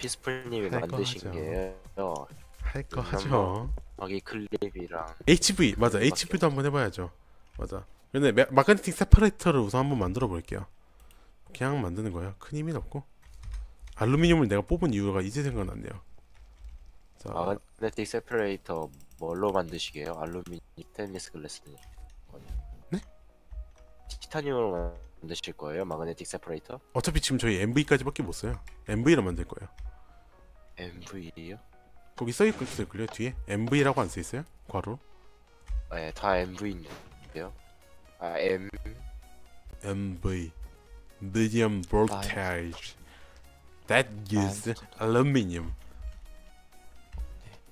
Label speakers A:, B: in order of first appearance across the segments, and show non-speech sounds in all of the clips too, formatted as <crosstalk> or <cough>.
A: 피스풀님이
B: 할거
A: 만드신. 게요.
B: 할거
A: 음,
B: 하죠.
A: 거기 클립이랑
B: HV 맞아. HV도 한번 해봐야죠. 맞아. 근데 마- 마그네틱 세퍼레이터를 우선 한번 만들어 볼게요. 그냥 만드는 거예요. 큰 힘이 없고. 알루미늄을 내가 뽑은 이유가 이제 생각났네요. 자,
A: 마그네틱 세퍼레이터 뭘로 만드시게요? 알루미늄, 스테인리스 글래스.
B: 네?
A: 티타늄으로 만드실 거예요? 마그네틱 세퍼레이터?
B: 어차피 지금 저희 MV까지밖에 못 써요. MV로 만들 거예요.
A: MV요?
B: 거기 써 있을 걸요 뒤에 MV라고 안 써 있어요? 괄호
A: 네, 다 MV인데요. 아, M
B: MV medium voltage that is aluminum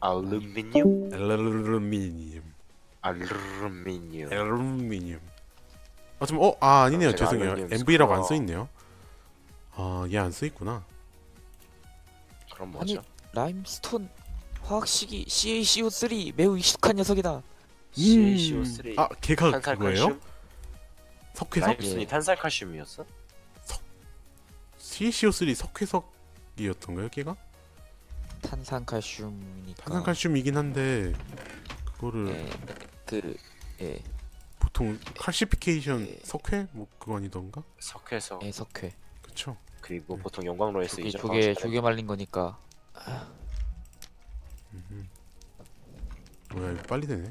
A: 알루미늄?
B: aluminum
A: 알루미늄.
B: aluminum 아좀 어? 아 아니네요
A: 제가
B: 죄송해요
A: 알루미늄
B: MV라고 안
A: 스크럽.
B: 써 있네요 아얘 안 써 있구나
A: 그럼
C: 아니,
A: 뭐죠?
C: 라임스톤 화학식이 CaCO3 매우 익숙한 녀석이다.
A: CaCO3
B: 아 걔가 그거예요?
A: 칼슘?
B: 석회석?
A: 라임슨이 탄산 칼슘이었어?
B: CaCO3 석회석이었던가요 걔가?
C: 탄산칼슘이니까.
B: 탄산칼슘이긴 한데 그거를
C: 예, 그 예,
B: 보통 칼시피케이션
C: 예.
B: 석회? 뭐 그거 아니던가?
A: 석회석
C: 애석회.
B: 그쵸
A: 그리고
B: 네.
A: 보통 용광로에
C: 조개
A: 쓰이죠.
C: 조개 조개 말린 거니까.
B: 음흠. 뭐야 이거 빨리 되네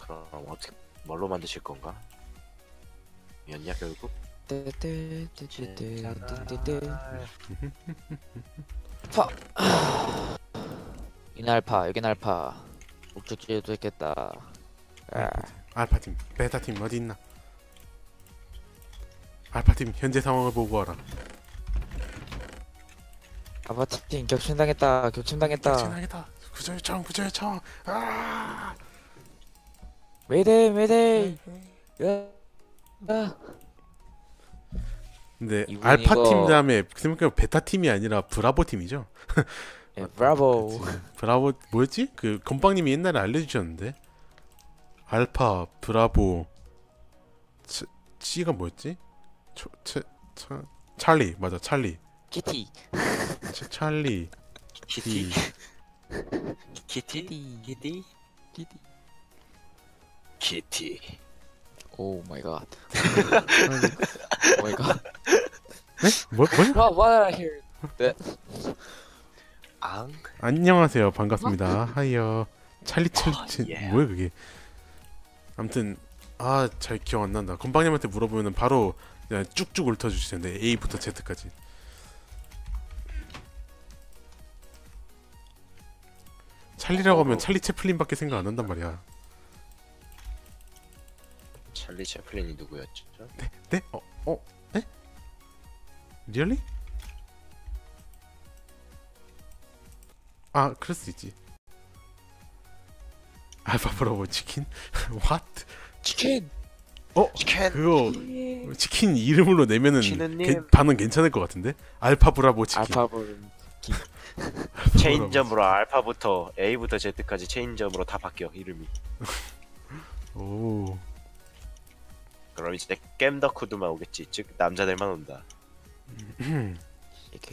A: 그럼 어떻게 뭘로 만드실 건가? 연냐 결국? <laughs>
C: 파. 이날 알파 여긴 알파. 목적지에도 있겠다. 아,
B: 알파팀 베타팀 어디 있나 알파팀 현재 상황을 보고 와라
C: 아바팀 격침당했다. 격침당했다.
B: 진하겠다 구조 요청 구조 요청 아
C: 메이데이 메이데이. 야. 야.
B: 근데
C: 이분
B: 알파팀
C: 이거-
B: 다음에 생각해보면 베타 팀이 아니라 브라보 팀이죠
C: 예, 브라보. <laughs>
B: 브라보 뭐였지? 그 건빵님이 옛날에 알려주셨는데 알파 브라보 치, C가 뭐였지? 초, 차, 차, 찰리 맞아 찰리
C: 키티.
B: 차, 찰리
A: 키티?
B: 이
A: 키티?
C: 키티.
A: 키티?
C: 키티. 오 마이 갓. 오 마이 갓.
B: 뭐, 뭐야?
C: What what I hear?
A: 앙?
B: 안녕하세요 반갑습니다 하이요 찰리 찰리
A: 아,
B: 치-
A: 예.
B: 뭐야 그게 아무튼 아 잘 기억 안 난다 건빵님한테 물어보면 바로 그냥 쭉쭉 훑어주실 텐데 A부터 Z까지 찰리라고 하면 찰리 채플린밖에 생각 안 난단 말이야
A: 찰리 채플린이 누구였죠?
B: 네? 어? 어? 에? 리얼리? 아 그럴 수 있지 알파 브라보 치킨? <laughs> What?
C: 치킨.
A: 치킨!
B: 그거 치킨 이름으로 내면은
A: 치느님.
B: 게, 반응 괜찮을 것 같은데? 알파 브라보 치킨
C: 알파볼.
A: 체인점으로 알파부터 A부터 Z까지 체인점으로 다 바뀌어 이름이 <laughs>
B: 오
A: 그럼 이제 겜더쿠드만 오겠지 즉 남자들만 온다 <clears throat>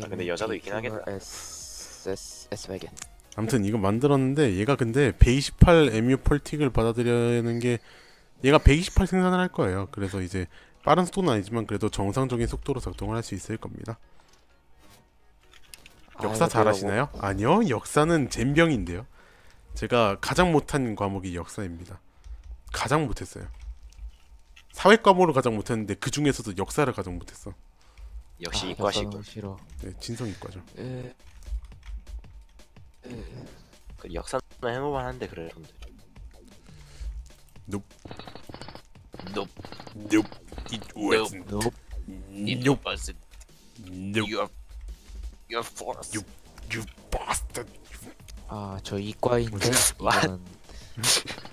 A: 아, 근데 여자도 있긴 하겠다.
C: S S S wagon.
B: 아무튼 이거 만들었는데 얘가 근데 128 MU 폴틱을 받아들여는 게 얘가 128 생산을 할 거예요. 그래서 이제 빠른 속도는 아니지만 그래도 정상적인 속도로 작동을 할 수 있을 겁니다. 역사
C: 아,
B: 잘 하시나요? 아니요 역사는 젬병인데요. 제가 가장 못한 과목이 역사입니다. 가장 못했어요. 사회 과목을 가장 못했는데 그 중에서도 역사를 가장 못했어.
A: 역시
C: 아,
A: 이과시고
C: 역사는 싫어.
B: 네, 진성 이과죠.
C: 에,
A: 그 역사는 해보만 한데 그래 근데
B: Nope.
A: Nope.
B: Nope It wasn't
C: nope.
A: It
B: Nope
A: wasn't.
B: Nope
A: You're You're forced.
B: You- You bastard
C: 아, 저 이과인데? 이거는 <laughs>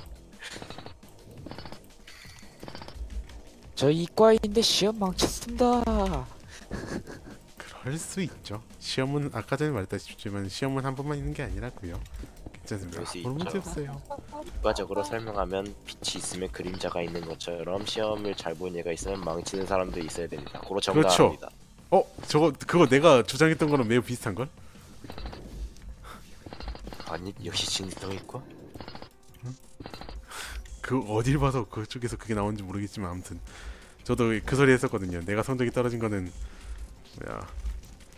C: 저 이과인데 시험 망쳤습니다.
B: 그럴 수 있죠. 시험은 아까 전에 말했다시피지만 시험은 한 번만 있는 게 아니라고요. 괜찮습니다. 볼 문제. 없어요.
A: 객관적으로 설명하면 빛이 있으면 그림자가 있는 것처럼 시험을 잘 본 얘가 있으면 망치는 사람도 있어야 됩니다. 고로
B: 그렇죠.
A: 정답입니다.
B: 어 저거 그거 내가 주장했던 거랑 매우 비슷한 걸?
A: 아니 역시 진성 있고.
B: 그 어딜 봐서 그쪽에서 그게 나오는지 모르겠지만 아무튼 저도 그 소리 했었거든요. 내가 성적이 떨어진 거는 뭐야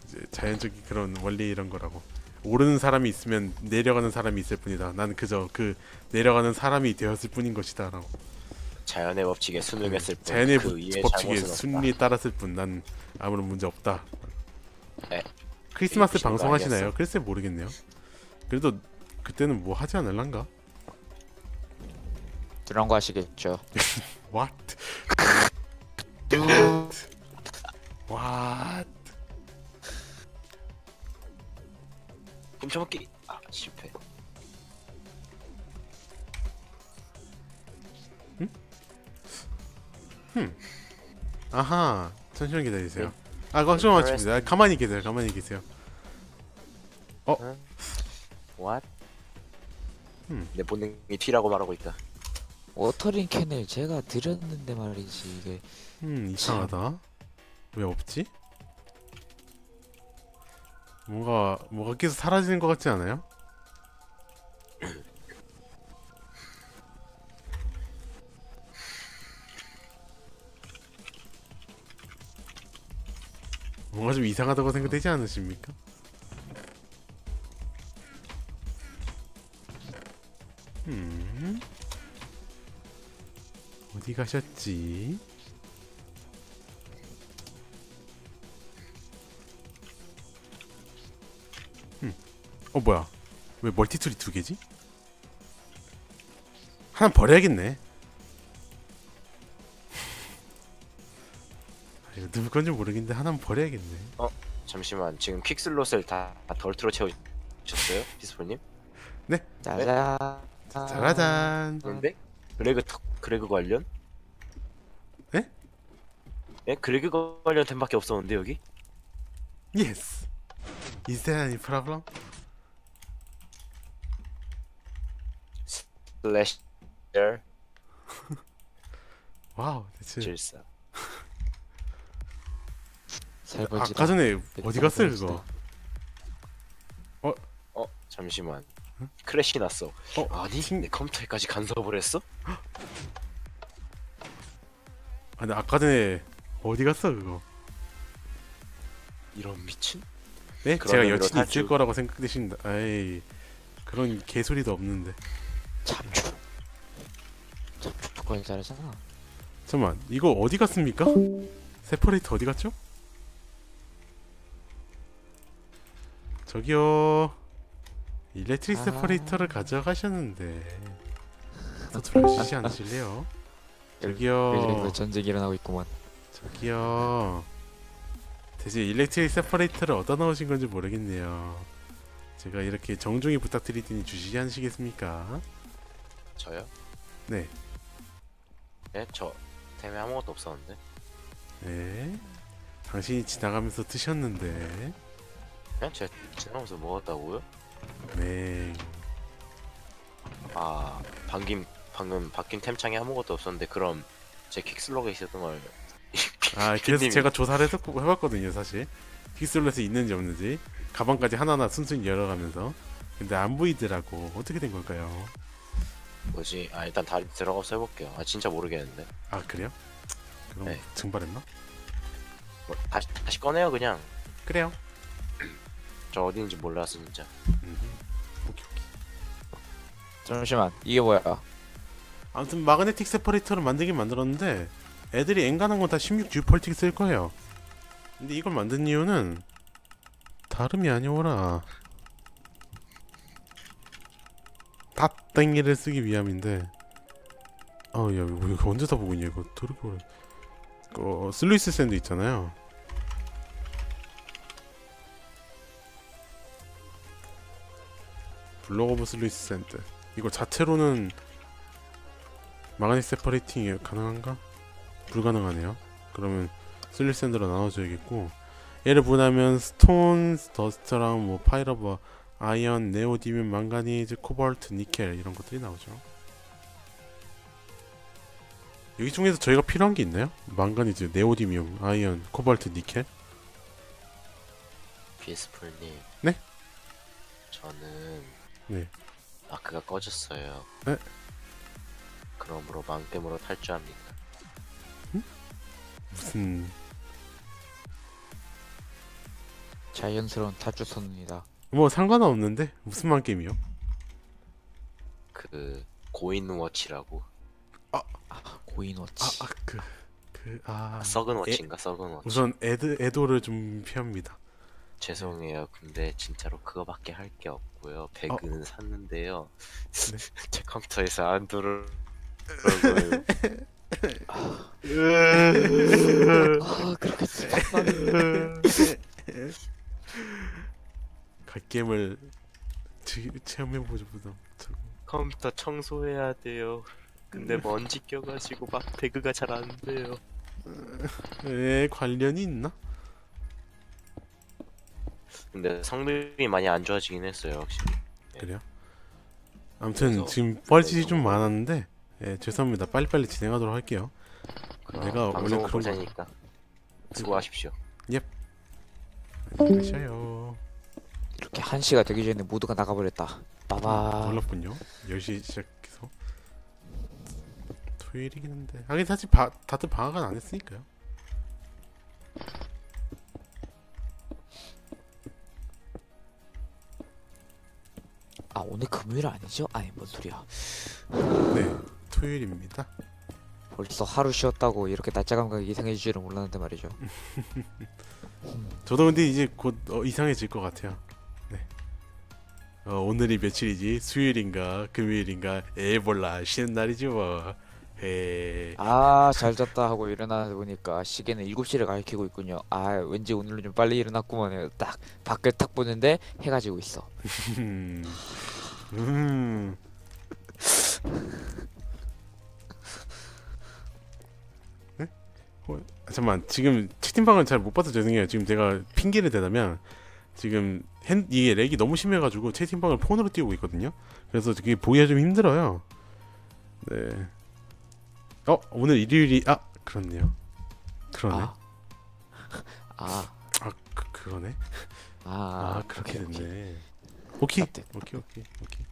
B: 이제 자연적인 그런 원리 이런 거라고. 오르는 사람이 있으면 내려가는 사람이 있을 뿐이다. 난 그저 그 내려가는 사람이 되었을 뿐인 것이다 라고.
A: 자연의 법칙에 순응했을 뿐.
B: 자연의
A: 그
B: 법칙에
A: 없다.
B: 따랐을 뿐 난 아무런 문제 없다.
A: 에,
B: 크리스마스
A: 이 미친 거
B: 방송하시나요?
A: 아니었어?
B: 글쎄 모르겠네요. 그래도 그때는 뭐 하지 않을란가?
C: 그런 거 하시겠죠. <laughs>
B: What? <laughs> What?
A: 훔쳐먹기. 아 실패.
B: 아하 잠시만 기다리세요.
A: 네.
B: 아 걱정 마십니다. 가만히 계세요. 가만히 계세요.
A: What?
B: 음.
A: 내 본능이 T라고 말하고 있다.
C: 워터링 캔을 제가 드렸는데 말이지 이게
B: 음 이상하다. 왜 없지? 뭔가 뭐가 계속 사라지는 것 같지 않아요? 뭔가 좀 이상하다고 생각되지 않으십니까? 음 어디 가셨지? 어 뭐야? 왜 멀티툴이 두 개지? 하나 버려야겠네. 아, 누구 건지 모르겠는데 하나는 버려야겠네.
A: 잠시만 지금 퀵슬롯을 다 덜트로 채우셨어요? 피스포님?
C: 짜잔.
B: 짜라잔.
A: 그런데? 그레그 턱- 그레그 관련?
B: 에?
A: 예? 그레그 관련 템밖에 없었는데 여기?
B: Yes. Is there any problem?
A: 슬래시 <laughs>
B: 와우, 대체
C: 살벌지. <laughs>
B: 아까 전에 어디 갔어요 그거?
A: 어? 잠시만 크래시 났어
B: 어,
A: 아니
B: 팅-
A: 내 컴퓨터에까지 간섭을 했어? <gasps>
B: 아, 근데 아까 전에 어디 갔어 그거?
A: 이런 미친?
B: 네? 제가 여친이 있을. 거라고 생각되신다. 에이, 그런 개소리도 없는데.
C: 참초. 참초 그걸 잘하잖아.
B: 잠깐만, 이거 어디 갔습니까? 세퍼레이터 어디 갔죠? 저기요. 일렉트릭
C: 아.
B: 세퍼레이터를 가져가셨는데 또 돌려주시지 않으실래요? 저기요.
C: 전쟁이 일어나고 있구만.
B: 저기요. 대체 일렉트릭 세퍼레이터를 얻어 넣으신 건지 모르겠네요. 제가 이렇게 정중히 부탁드리더니 주시지 않으시겠습니까?
A: 저요?
B: 네.
A: 네? 저 템에 아무것도 없었는데
B: 네. 당신이 지나가면서 드셨는데.
A: 그냥 제가 지나가면서 먹었다고요?
B: 네.
A: 아 방금 방금 바뀐 템창에 아무것도 없었는데 그럼 제 킥슬로그에 있었던 걸
B: 아, <laughs> 그래서
A: 님.
B: 제가 조사를 해서 해봤거든요, 사실. 픽슬렛에 있는지 없는지. 가방까지 하나하나 순순히 열어가면서. 근데 안 보이더라고. 어떻게 된 걸까요?
A: 뭐지? 아 일단 다리 들어가서 해볼게요 아 진짜 모르겠는데
B: 아, 그래요? 그럼
A: 네.
B: 증발했나?
A: 뭐, 다시 다시 꺼내요 그냥
B: 그래요.
A: 저 어디인지 몰라서 진짜
B: 음. 오케이, 오케이.
C: 잠시만 이게 뭐야?
B: 아무튼 마그네틱 세퍼레이터를 만들긴 만들었는데 애들이 엔간한 건 다 16G 펄틱 쓸 거예요. 근데 이걸 만든 이유는 다름이 아니오라. 땡이를 쓰기 위함인데. 아우 야 이거 이거 언제 다 보고 있냐 이거 드르고 어 슬루이스 샌드 있잖아요. 블록 오브 슬루이스 샌드 이거 자체로는 마그넷 세퍼레이팅이 가능한가? 불가능하네요. 그러면 슬리샌드로 나눠줘야겠고 얘를 분하면 스톤, 더스트랑 뭐 파이러버, 아이언, 네오디뮴, 망가니즈, 코발트, 니켈 이런 것들이 나오죠. 여기 중에서 저희가 필요한 게 있나요? 망가니즈, 네오디뮴, 아이언, 코발트, 니켈?
A: 피스풀님.
B: 네?
A: 저는
B: 네.
A: 마크가 꺼졌어요.
B: 네?
A: 그러므로 망겜으로 탈주합니다.
B: 무슨
C: 자연스러운 탈주 선언이다.
B: 뭐 상관은 없는데 무슨 만 게임이요?
A: 그 고인 워치라고
C: 고인워치.
B: 아 그 그 아
A: 썩은 워치인가 썩은 워치.
B: 아, 우선 애드 애도를 좀 피합니다.
A: 죄송해요. 근데 진짜로 그거밖에 할 게 없고요. 배그는 샀는데요.
B: 어. 네. <laughs>
A: 제 컴퓨터에서 안 들어. <laughs>
C: 아 그렇게 <laughs>
B: 갓겜을 체험해보지 보다
A: 컴퓨터 청소해야 돼요. 근데 먼지 껴가지고 막 배그가 잘 안 돼요.
B: 에 관련이 있나?
A: 근데 성능이 많이 안 좋아지긴 했어요, 확실히.
B: 그래요? 아무튼
A: 그래서
B: 지금 뻘짓이 좀 많았는데 예, 죄송합니다. 빨리빨리 진행하도록 할게요. 내가 원래 그런 거
A: 보자니까 수고하십시오.
B: 안녕히 가셔요.
C: 이렇게 한 시가 되기 전에 모두가 나가버렸다. 빠바.
B: 놀랍군요. 10시 시작해서 토요일이긴 한데 하긴 사실 바, 다들 방학은 안 했으니까요.
C: 아 오늘 금요일 아니죠? 아니 뭔 소리야.
B: 네, 토요일입니다.
C: 벌써 하루 쉬었다고 이렇게 날짜 감각이 이상해질 줄은 몰랐는데 말이죠. <laughs>
B: 저도 근데 이제 곧 어, 이상해질 것 같아요. 네. 어, 오늘이 며칠이지? 수요일인가 금요일인가? 에 몰라 쉬는 날이지 뭐. 에.
C: 아잘 잤다 하고 일어나 보니까 시계는 7시를 가리키고 있군요. 아 왠지 오늘은 좀 빨리 일어났구만. 딱 밖을 탁 보는데 해가 지고 있어.
B: 음. <laughs> 음. 네? 어, 잠깐만 지금 채팅방을 잘 못 봐서 죄송해요. 지금 제가 핑계를 대자면 지금 핸 이게 렉이 너무 심해가지고 채팅방을 폰으로 띄우고 있거든요. 그래서 그게 보기가 좀 힘들어요. 네. 어 오늘 일요일이 아 그렇네요. 그러네.
C: 아. <laughs> 아.
B: 아 그, 그러네.
C: 아,
B: 아, 그렇게
C: 오케이, 오케이.
B: 됐네. 오케이.
C: 아, 됐다.
B: 오케이 오케이 오케이.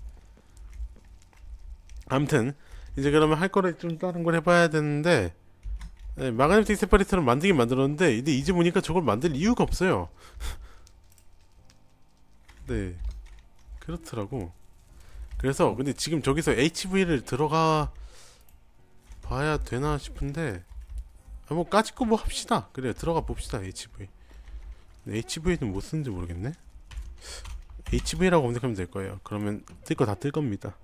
B: 아무튼 이제 그러면 할 거를 좀 다른 걸 해봐야 되는데 네, 마그네틱 세퍼레이터를 만들긴 만들었는데 근데 이제 보니까 저걸 만들 이유가 없어요. 네 그렇더라고. 그래서 근데 지금 저기서 HV를 들어가 봐야 되나 싶은데 아, 뭐 까짓거 뭐 합시다. 그래 들어가 봅시다 HV. HV는 못 쓰는지 모르겠네. HV라고 검색하면 될 거예요. 그러면 뜰 거 다 뜰 겁니다.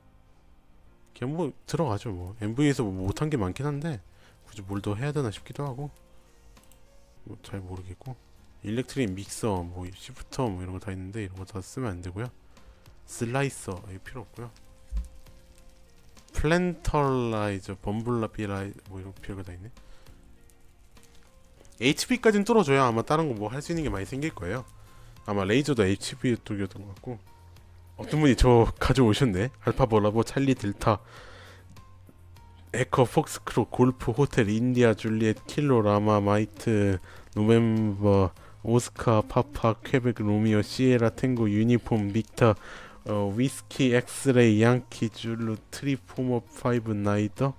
B: 그냥 뭐 들어가죠 뭐. MV에서 뭐 못한 게 많긴 한데 굳이 뭘 더 해야 되나 싶기도 하고 뭐 잘 모르겠고 일렉트릭 믹서 뭐 시프터 뭐 이런 거 다 있는데 이런 거 다 쓰면 안 되고요. 슬라이서 이거 필요 없고요. 플랜털라이저, 범블라비라이 뭐 이런 필요가 다 있네. HP까지는 뚫어줘야 아마 다른 거 뭐 할 수 있는 게 많이 생길 거예요. 아마 레이저도 HP 쪽이었던 것 같고 어떤 분이 저 가져오셨네 알파 보라보 찰리 델타 에커 폭스크로 골프 호텔 인디아 줄리엣 킬로 라마 마이트 노멤버 오스카 파파 퀘벡 로미오 시에라 탱고 유니폼 빅터 어, 위스키 엑스레이 양키 줄루 트리포머 파이브 나이더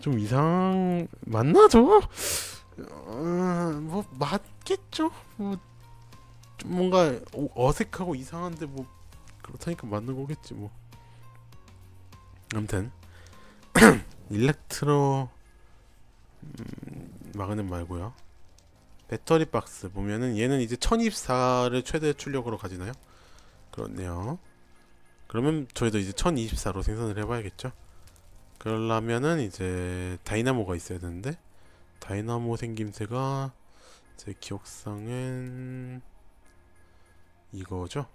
B: 좀 이상 맞나 저거? 어, 뭐 맞겠죠? 뭐좀 뭔가 어- 어색하고 이상한데 뭐 그렇다니까 맞는 거겠지 뭐. 아무튼 <clears throat> 일렉트로 음, 마그넷 말고요. 배터리 박스 보면은 얘는 이제 1024를 최대 출력으로 가지나요? 그렇네요. 그러면 저희도 이제 1024로 생산을 해봐야겠죠? 그러려면은 이제 다이나모가 있어야 되는데 다이나모 생김새가 제 기억상엔 이거죠?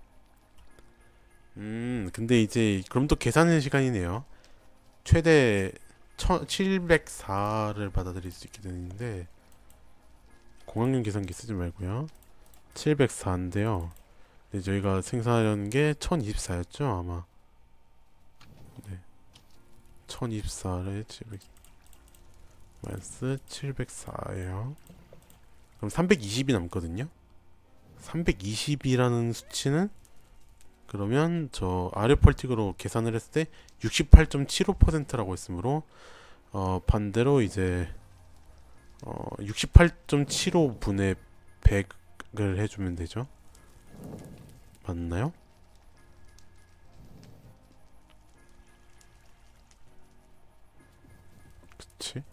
B: 음, 근데 이제 그럼 또 계산의 시간이네요. 최대 704를 받아들일 수 있게 되는데 공학용 계산기 쓰지 말고요. 704인데요. 근데 저희가 생산하려는 게 1024였죠, 아마. 네. 1024를 700 마이너스 704예요. 그럼 320이 남거든요. 320이라는 수치는 그러면 저 아레펄틱으로 계산을 했을 때 68.75%라고 했으므로 어 반대로 이제 어 68.75분의 100을 해주면 되죠. 맞나요? 그치?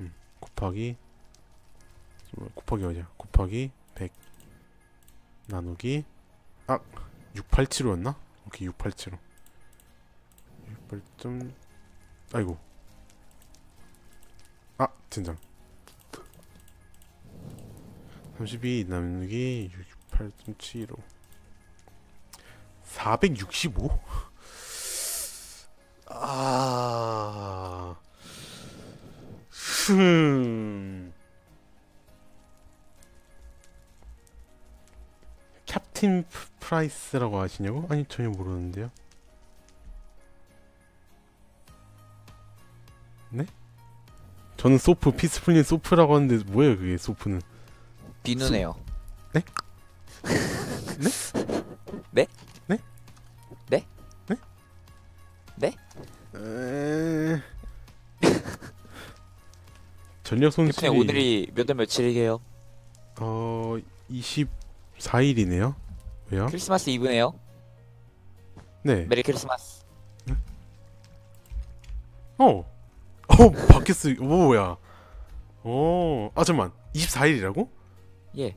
B: 음, 곱하기 뭐, 곱하기 어디야? 곱하기 100 나누기 아 687호였나? 오케이 687호 68점 아이고 아 진장 32 나누기 68.75 465? 아 흠. 캡틴 프- 프라이스라고 아시냐고? 아니 전혀 모르는데요. 저는 소프 피스풀린 소프라고 하는데 뭐예요 그게 소프는?
C: 비누네요.
B: 네?
C: 네?
B: 네?
C: 네?
B: 네?
C: 네?
B: 에... <laughs> 전력 손실이
C: 오늘이 몇 월 며칠이게요?
B: 어 24일이네요. 왜요?
C: 크리스마스 이브네요.
B: 네.
C: 메리 크리스마스.
B: 어. 어 바뀌었어. 오 뭐야? 어. 아 잠만. 24일이라고?
C: 예.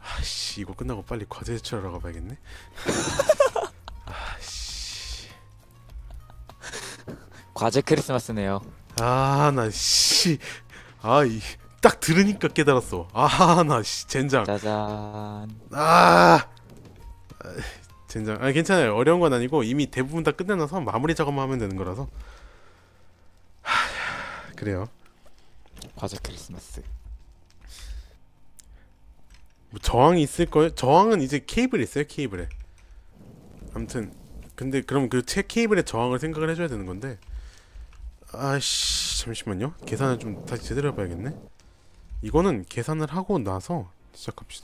B: 아씨 이거 끝나고 빨리 과제 제출하러 가봐야겠네. <laughs> 아씨.
C: 과제 크리스마스네요.
B: 아나 씨. 아이딱 들으니까 깨달았어. 아나 씨. 젠장.
C: 짜잔.
B: 아. 아, 젠장. 아 괜찮아요. 어려운 건 아니고 이미 대부분 다 끝내놔서 마무리 작업만 하면 되는 거라서. 하, 그래요.
C: 과제 크리스마스.
B: 뭐 저항이 있을 거예요. 저항은 이제 케이블 있어요. 케이블에. 아무튼 근데 그럼 그체 케이블의 저항을 생각을 해줘야 되는 건데. 아씨 잠시만요. 계산을 좀 다시 제대로 해봐야겠네. 이거는 계산을 하고 나서 시작합시다.